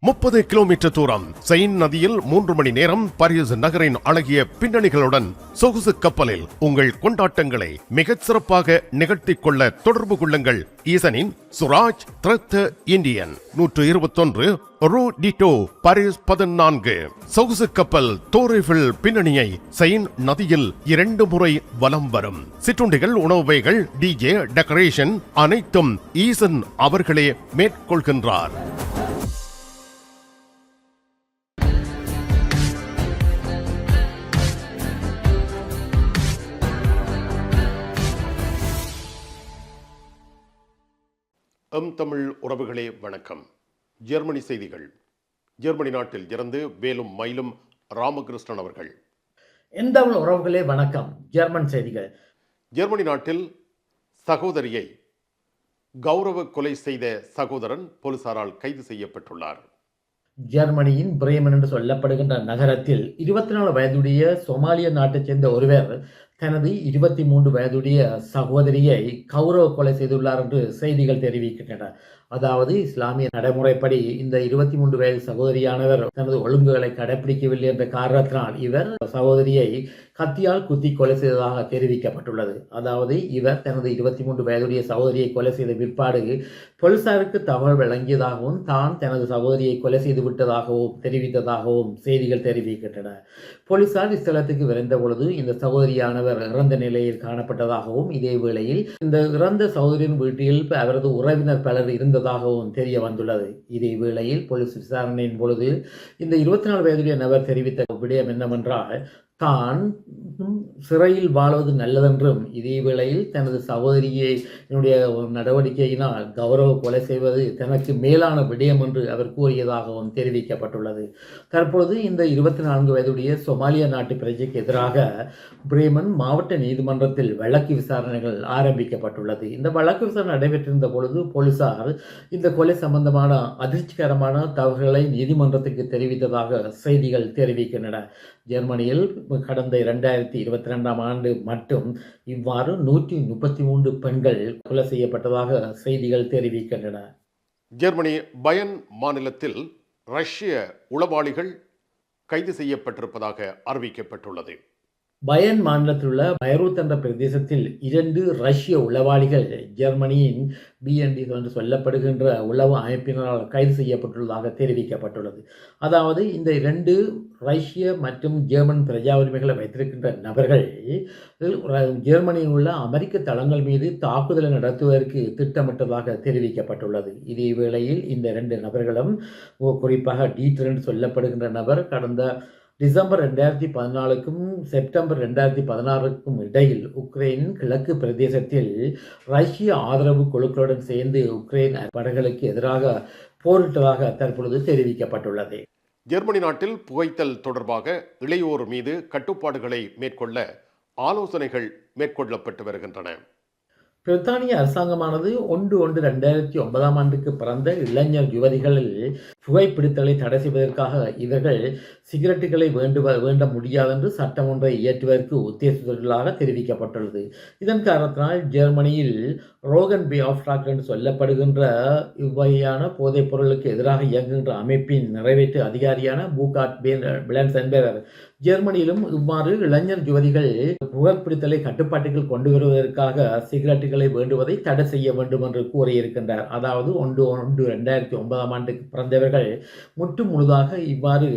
முப்பது கிலோமீட்டர் தூரம் செயின் நதியில் மூன்று மணி நேரம் பாரிஸ் நகரின் அழகிய பின்னணிகளுடன் சொகுசு கப்பலில் உங்கள் கொண்டாட்டங்களை மிகச் சிறப்பாக நிகழ்த்திக் கொள்ள தொடர்பு கொள்ளுங்கள். ஈசனின் சுராஜ் திரத்த இந்தியன். நூற்று இருபத்தொன்று ரூ டிட்டோ பாரிஸ் பதினான்கு. சொகுசு கப்பல் தோரிஃபில் பின்னணியை செயின் நதியில் இரண்டு முறை வலம் வரும். சிற்றுண்டிகள் உணவு வகைகள் டிஜே டெக்கரேஷன் அனைத்தும் ஈசன் அவர்களே மேற்கொள்கின்றார். எம் தமிழ் உறவுகளே வணக்கம். ஜெர்மனி செய்திகள். ஜெர்மனி நாட்டில் இருந்து வேலும் மயிலும் ராமகிருஷ்ணன் அவர்கள். எந்த உறவுகளே வணக்கம். ஜெர்மன் செய்திகள். ஜெர்மனி நாட்டில் சகோதரியை கௌரவ கொலை செய்த சகோதரன் போலீசாரால் கைது செய்யப்பட்டுள்ளார். ஜெர்மனியின் பிரேமன் என்று சொல்லப்படுகின்ற நகரத்தில் இருபத்தி நாலு வயதுடைய சோமாலிய நாட்டைச் சேர்ந்த ஒருவர் தனது இருபத்தி மூன்று வயதுடைய சகோதரியை கௌரவ கொலை செய்துள்ளார் என்று செய்திகள் தெரிவிக்கின்றன. அதாவது இஸ்லாமிய நடைமுறைப்படி இந்த இருபத்தி மூன்று வயது சகோதரியானவர் தனது ஒழுங்குகளை கடைபிடிக்கவில்லை என்ற காரணத்தினால் இவர் சகோதரியை கத்தியால் குத்தி கொலை செய்ததாக தெரிவிக்கப்பட்டுள்ளது. அதாவது இவர் தனது இருபத்தி மூன்று வயதுடைய சகோதரியை கொலை செய்த பிற்பாடு போலீசாருக்கு தகவல் வழங்கியதாகவும் தான் தனது சகோதரியை கொலை செய்து விட்டதாகவும் தெரிவித்ததாகவும் செய்திகள் தெரிவிக்கின்றன. போலீசார் இஸ்தலத்துக்கு விரைந்த பொழுது இந்த சகோதரியானவர் இறந்த நிலையில் காணப்பட்டதாகவும் இதே வேளையில் இந்த இறந்த சகோதரியின் வீட்டில் அவரது உறவினர் பலர் இருந்த இருந்ததாகவும் தெரிய வந்துள்ளது இதே வேளையில் போலீஸ் விசாரணையின் பொழுது இந்த இருபத்தி நாலு வயதுடைய நபர் தெரிவித்த விடயம் என்னவென்றால் தான் சிறையில் வாழ்வது நல்லதென்றும் இதே வேளையில் தனது சகோதரியை என்னுடைய நடவடிக்கையினால் கௌரவ கொலை செய்வது தனக்கு மேலான விடயம் என்று அவர் கூறியதாகவும் தெரிவிக்கப்பட்டுள்ளது. தற்பொழுது இந்த இருபத்தி நான்கு வயதுடைய சொமாலியா நாட்டு பிரஜைக்கு எதிராக பிரேமன் மாவட்ட நீதிமன்றத்தில் வழக்கு விசாரணைகள் ஆரம்பிக்கப்பட்டுள்ளது. இந்த வழக்கு விசாரணை நடைபெற்றிருந்த பொழுது போலீசார் இந்த கொலை சம்பந்தமான அதிர்ச்சிகரமான தகவல்களை நீதிமன்றத்துக்கு தெரிவித்ததாக செய்திகள் தெரிவிக்கின்றன. ஜெர்மனியில் கடந்த இரண்டாயிரத்தி இருபத்தி ரெண்டாம் ஆண்டு மட்டும் இவ்வாறு நூற்றி முப்பத்தி மூன்று பெண்கள் கொலை செய்யப்பட்டதாக செய்திகள் தெரிவிக்கின்றன. ஜெர்மனி பயன் மாநிலத்தில் ரஷ்ய உளவாளிகள் கைது செய்யப்பட்டிருப்பதாக அறிவிக்கப்பட்டுள்ளது. பயன் மாநிலத்தில் உள்ள பைரூத் என்ற பிரதேசத்தில் இரண்டு ரஷ்ய உளவாளிகள் ஜெர்மனியின் பிஎன்டி என்று சொல்லப்படுகின்ற உளவு அமைப்பினரால் கைது செய்யப்பட்டுள்ளதாக தெரிவிக்கப்பட்டுள்ளது. அதாவது இந்த இரண்டு ரஷ்ய மற்றும் ஜெர்மன் பிரஜா உரிமைகளை வைத்திருக்கின்ற நபர்கள் ஜெர்மனியில் உள்ள அமெரிக்க தளங்கள் மீது தாக்குதலை நடத்துவதற்கு திட்டமிட்டதாக தெரிவிக்கப்பட்டுள்ளது. இதே வேளையில் இந்த இரண்டு நபர்களும் குறிப்பாக டீட்டர் என்று சொல்லப்படுகின்ற நபர் கடந்த டிசம்பர் ரெண்டாயிரத்தி பதினாலுக்கும் செப்டம்பர் ரெண்டாயிரத்தி பதினாறுக்கும் இடையில் உக்ரைன் கிழக்கு பிரதேசத்தில் ரஷ்ய ஆதரவு குழுக்களுடன் சேர்ந்து உக்ரைன் படைகளுக்கு எதிராக போரிட்டதாக தற்பொழுது தெரிவிக்கப்பட்டுள்ளது. ஜெர்மனி நாட்டில் புகைத்தல் தொடர்பாக இளையோர் மீது கட்டுப்பாடுகளை மேற்கொள்ள ஆலோசனைகள் மேற்கொள்ளப்பட்டு வருகின்றன. பிரித்தானிய அரசாங்கமானது ஒன்று ஒன்று ரெண்டாயிரத்தி ஒன்பதாம் ஆண்டுக்கு பிறந்த இளைஞர் யுவதிகளில் புகைப்பிடித்தலை தடை செய்வதற்காக இவர்கள் சிகரெட்டுகளை வேண்டுவ வேண்ட முடியாது என்று சட்டம் ஒன்றை இயற்றுவதற்கு உத்தேசித்துள்ளதாக தெரிவிக்கப்பட்டுள்ளது. இதன் காரணத்தினால் ஜெர்மனியில் ரோகன் பி. ஆஃப் டாக் என்று சொல்லப்படுகின்ற இவ்வகையான போதைப் பொருளுக்கு எதிராக இயங்குகின்ற அமைப்பின் நிறைவேற்று அதிகாரியான பூகாட் பிளன்ஸ் என்பவர் ஜெர்மனியிலும் இவ்வாறு இளைஞர் யுவதிகள் புகைப்பிடித்தலை கட்டுப்பாட்டுகள் கொண்டு வருவதற்காக சிகரெட்டுகளை வேண்டுவதை தடை செய்ய வேண்டும் என்று கூறியிருக்கின்றார். அதாவது ஒன்று ஒன்று ரெண்டாயிரத்தி ஒன்பதாம் ஆண்டுக்கு பிறந்தவர்கள் முற்று முழுதாக இவ்வாறு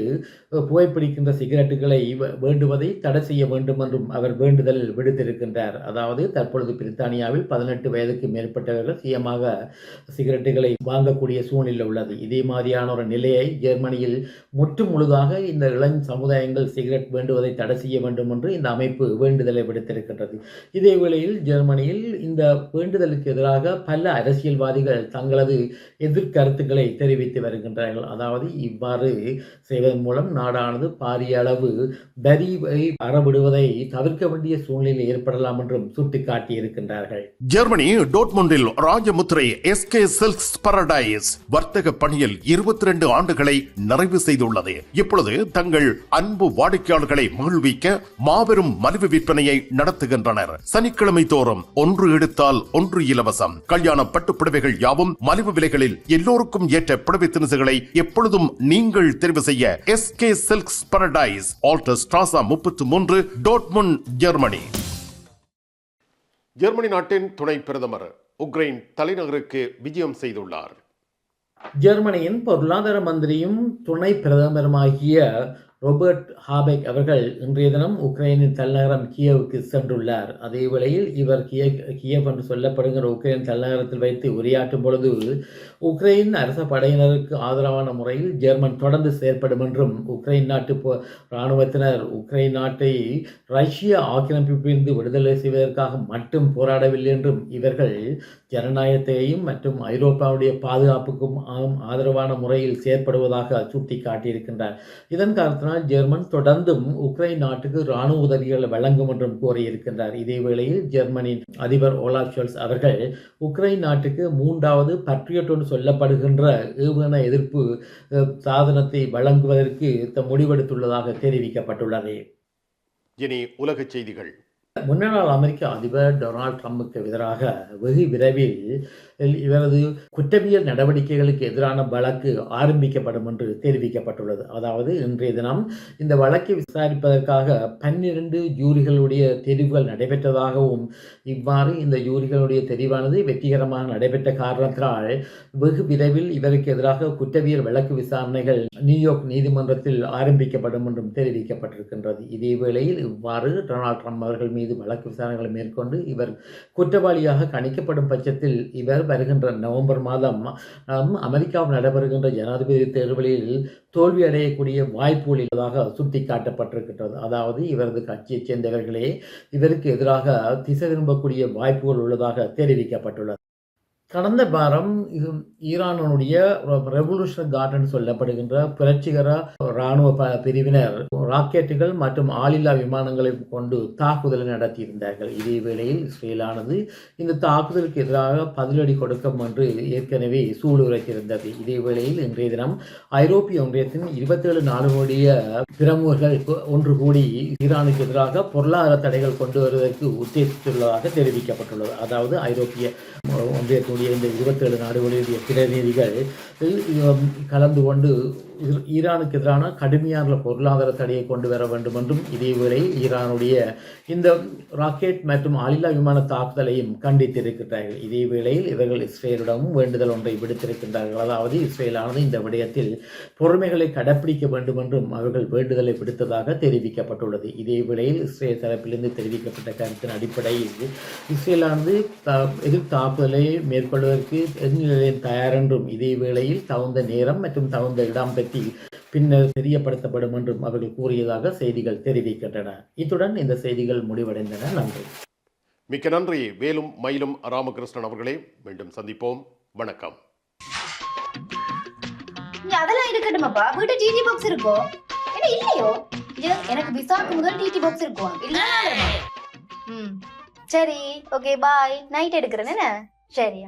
புகைப்பிடிக்கின்ற சிகரெட்டுகளை வேண்டுவதை தடை செய்ய வேண்டும் என்றும் அவர் வேண்டுதல் விடுத்திருக்கின்றார். அதாவது தற்பொழுது பிரித்தானியாவில் பதினெட்டு வயதுக்கு மேற்பட்டவர்கள் சுயமாக சிகரெட்டுகளை வாங்கக்கூடிய சூழ்நிலை உள்ளது. இதே மாதிரியான ஒரு நிலையை ஜெர்மனியில் முற்று முழுதாக இந்த இளம் சமுதாயங்கள் சிகரெட் வேண்டுவதை தடை செய்ய வேண்டும் என்று இந்த அமைப்பு வேண்டுதலை விடுத்திருக்கின்றது. இதே வேளையில் ஜெர்மனியில் இந்த வேண்டுதலுக்கு எதிராக பல அரசியல்வாதிகள் தங்களது எதிர்கருத்துக்களை தெரிவித்து வருகின்றனர். செய்கிறார்கள் அதாவது இவ்வாறு செய்வதன் மூலம் நாடானது பாரிய அளவு வரிவை அறவிடுவதை தவிர்க்க வேண்டிய சூழ்நிலை ஏற்படலாம் என்றும் சுட்டிக்காட்டி இருக்கின்றார்கள் ஜெர்மனி டோட்முண்டில் ராஜமுத்திரை எஸ்கே சில்க்ஸ் பரடைஸ் வர்த்தக பணியில் இருபத்தி ரெண்டு ஆண்டுகளை நிறைவு செய்துள்ளது. இப்பொழுது தங்கள் அன்பு வாடிக்கையாளர்களை மகிழ்விக்க மாபெரும் மலிவு விற்பனையை நடத்துகின்றனர். சனிக்கிழமை தோறும் ஒன்று எடுத்தால் ஒன்று இலவசம். கல்யாண பட்டு புடவைகள் யாவும் மலிவு விலைகளில் எல்லோருக்கும் ஏற்ற புடவை தினசுகளை எப்பொழுதும் நீங்கள் தெரிவு செய்ய SK silks paradise Alter Strasse முப்பத்து மூன்று டோட்முன் ஜெர்மனி ஜெர்மனி நாட்டின் துணை பிரதமர் உக்ரைன் தலைநகருக்கு விஜயம் செய்துள்ளார். ஜெர்மனியின் பொருளாதார மந்திரியும் துணை பிரதமருமாகிய ரோபர்ட் ஹாபெக் அவர்கள் இன்றைய தினம் உக்ரைனின் தலைநகரம் கியவுக்கு சென்றுள்ளார். அதே வேளையில் இவர் கிய கியவ் என்று சொல்லப்படுகிற உக்ரைன் தலைநகரத்தில் வைத்து உரையாற்றும் பொழுது உக்ரைன் அரச படையினருக்கு ஆதரவான முறையில் ஜெர்மன் தொடர்ந்து செயற்படும் என்றும் உக்ரைன் நாட்டு போ- இராணுவத்தினர் உக்ரைன் நாட்டை ரஷ்ய ஆக்கிரமிப்பிலிருந்து விடுதலை செய்வதற்காக மட்டும் போராடவில்லை என்றும் இவர்கள் ஜனநாயகத்தையும் மற்றும் ஐரோப்பாவுடைய பாதுகாப்புக்கும் ஆதரவான முறையில் செயற்படுவதாக சுட்டிக்காட்டியிருக்கின்றார். இதன் காரணத்தினால் ஜெர்மன் தொடர்ந்தும் உக்ரைன் நாட்டுக்கு இராணுவ உதவிகளை வழங்கும் என்றும் கூறியிருக்கின்றார் இதேவேளையில் ஜெர்மனின் அதிபர் ஓலாப் ஷோல்ஸ் அவர்கள் உக்ரைன் நாட்டுக்கு மூன்றாவது பட்ரியட் என்று சொல்லப்படுகின்ற ஏவுகணை எதிர்ப்பு சாதனத்தை வழங்குவதற்கு முடிவெடுத்துள்ளதாக தெரிவிக்கப்பட்டுள்ளது. இனி உலகச் செய்திகள். முன்னாள் அமெரிக்க அதிபர் டொனால்ட் ட்ரம்புக்கு எதிராக வெகு விரைவில் இவரது குற்றவியல் நடவடிக்கைகளுக்கு எதிரான வழக்கு ஆரம்பிக்கப்படும் என்று தெரிவிக்கப்பட்டுள்ளது. அதாவது இன்றைய தினம் இந்த வழக்கை விசாரிப்பதற்காக பன்னிரண்டு ஜூரிகளுடைய தெரிவுகள் நடைபெற்றதாகவும் இவ்வாறு இந்த ஜூரிகளுடைய தெரிவானது வெற்றிகரமாக நடைபெற்ற காரணத்தினால் வெகு விரைவில் இவருக்கு எதிராக குற்றவியல் வழக்கு விசாரணைகள் நியூயார்க் நீதிமன்றத்தில் ஆரம்பிக்கப்படும் என்றும் தெரிவிக்கப்பட்டிருக்கின்றது. இதே வேளையில் இவ்வாறு டொனால்ட் ட்ரம்ப் அவர்கள் மீது வழக்கு விசாரணைகளை மேற்கொண்டு இவர் குற்றவாளியாக கணிக்கப்படும் பட்சத்தில் இவர் வருகின்ற நவம்பர் மாதம் அமெரிக்காவில் நடைபெறுகின்ற ஜனாதிபதி தேர்தலில் தோல்வி அடையக்கூடிய வாய்ப்புகள் உள்ளதாக சுட்டிக்காட்டப்பட்டிருக்கின்றது. அதாவது இவரது கட்சியைச் சேர்ந்தவர்களே இவருக்கு எதிராக திசை திரும்பக்கூடிய வாய்ப்புகள் உள்ளதாக தெரிவிக்கப்பட்டுள்ளது. கடந்த வாரம் இது ஈரானுடைய ரெவல்யூஷன் கார்டன் சொல்லப்படுகின்ற புரட்சிகர இராணுவ பிரிவினர் ராக்கெட்டுகள் மற்றும் ஆளில்லா விமானங்களை கொண்டு தாக்குதலை நடத்தியிருந்தார்கள். இதே வேளையில் இஸ்ரேலானது இந்த தாக்குதலுக்கு எதிராக பதிலடி கொடுக்கும் என்று ஏற்கனவே சூளுரைத்திருந்தது இதே வேளையில் இன்றைய தினம் ஐரோப்பிய ஒன்றியத்தின் இருபத்தேழு நாடுகளுடைய பிரமுகர்கள் ஒன்று கூடி ஈரானுக்கு எதிராக பொருளாதார தடைகள் கொண்டு வருவதற்கு உத்தேசித்துள்ளதாக தெரிவிக்கப்பட்டுள்ளது. அதாவது ஐரோப்பிய ஒன்றியத்துடைய இந்த இருபத்தேழு நாடுகளுடைய பிரதிநிதிகள் கலந்து கொண்டு ஈரானுக்கு எதிரான கடுமையான பொருளாதார தடையை கொண்டு வர வேண்டும் என்றும் இதேவேளை ஈரானுடைய இந்த ராக்கெட் மற்றும் ஆளில்லா விமான தாக்குதலையும் கண்டித்திருக்கிறார்கள். இதே வேளையில் இவர்கள் இஸ்ரேலிடமும் வேண்டுதல் ஒன்றை விடுத்திருக்கின்றார்கள். அதாவது இஸ்ரேலானது இந்த விடயத்தில் பொறுமைகளை கடைப்பிடிக்க வேண்டும் என்றும் அவர்கள் வேண்டுதலை விடுத்ததாக தெரிவிக்கப்பட்டுள்ளது. இதே வேளையில் இஸ்ரேல் தரப்பிலிருந்து தெரிவிக்கப்பட்ட கருத்தின் அடிப்படையில் இஸ்ரேலானது த எதிர் தாக்குதலை மேற்கொள்வதற்கு எந்நிலையில் தயார் என்றும் இதே வேளையில் தகுந்த நேரம் மற்றும் தகுந்த இடம் பற்றி பின்னர் தெரியப்படுத்தப்படும் என்றும் அவர்கள் கூறியதாக செய்திகள் தெரிவிக்கின்றன. இத்துடன் இந்த செய்திகள் முடிவடைந்தன. நன்றி. மிக்க நன்றி. வேலும் மயிலும் ராமகிருஷ்ணன் அவர்களே மீண்டும் சந்திப்போம். வணக்கம். அதெல்லாம் இருக்கட்டுமாப்பா? வீட்டு டிடி பாக்ஸ் இருக்கோ? என்ன இல்லையோ? எனக்கு விசாக்கு முதல் டிடி பாக்ஸ் இருக்கும் இல்லையா ம். சரி ஓகே பாய் நைட் எடுக்கிறேன் என்ன? சரியா.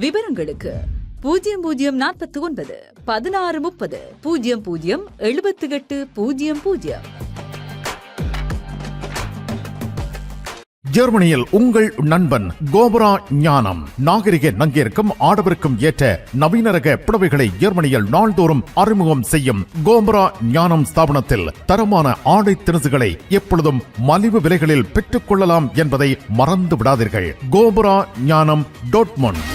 விவரங்களுக்கு பூஜ்ஜியம் பூஜ்ஜியம் நாற்பத்தி ஒன்பது பதினாறு முப்பது பூஜ்ஜியம் பூஜ்ஜியம் எழுபத்தி எட்டு பூஜ்ஜியம் பூஜ்ஜியம். ஜெர்மனியில் உங்கள் நண்பன் கோபுரா ஞானம். நாகரிக நங்கிற்கும் ஆடவருக்கும் ஏற்ற நவீன ரக புடவைகளை ஜெர்மனியில் நாள்தோறும் அறிமுகம் செய்யும் கோபுரா ஞானம் ஸ்தாபனத்தில் தரமான ஆடை தினசுகளை எப்பொழுதும் மலிவு விலைகளில் பெற்றுக் கொள்ளலாம் என்பதை மறந்து விடாதீர்கள் கோபுரா ஞானம் டோட்மொண்ட்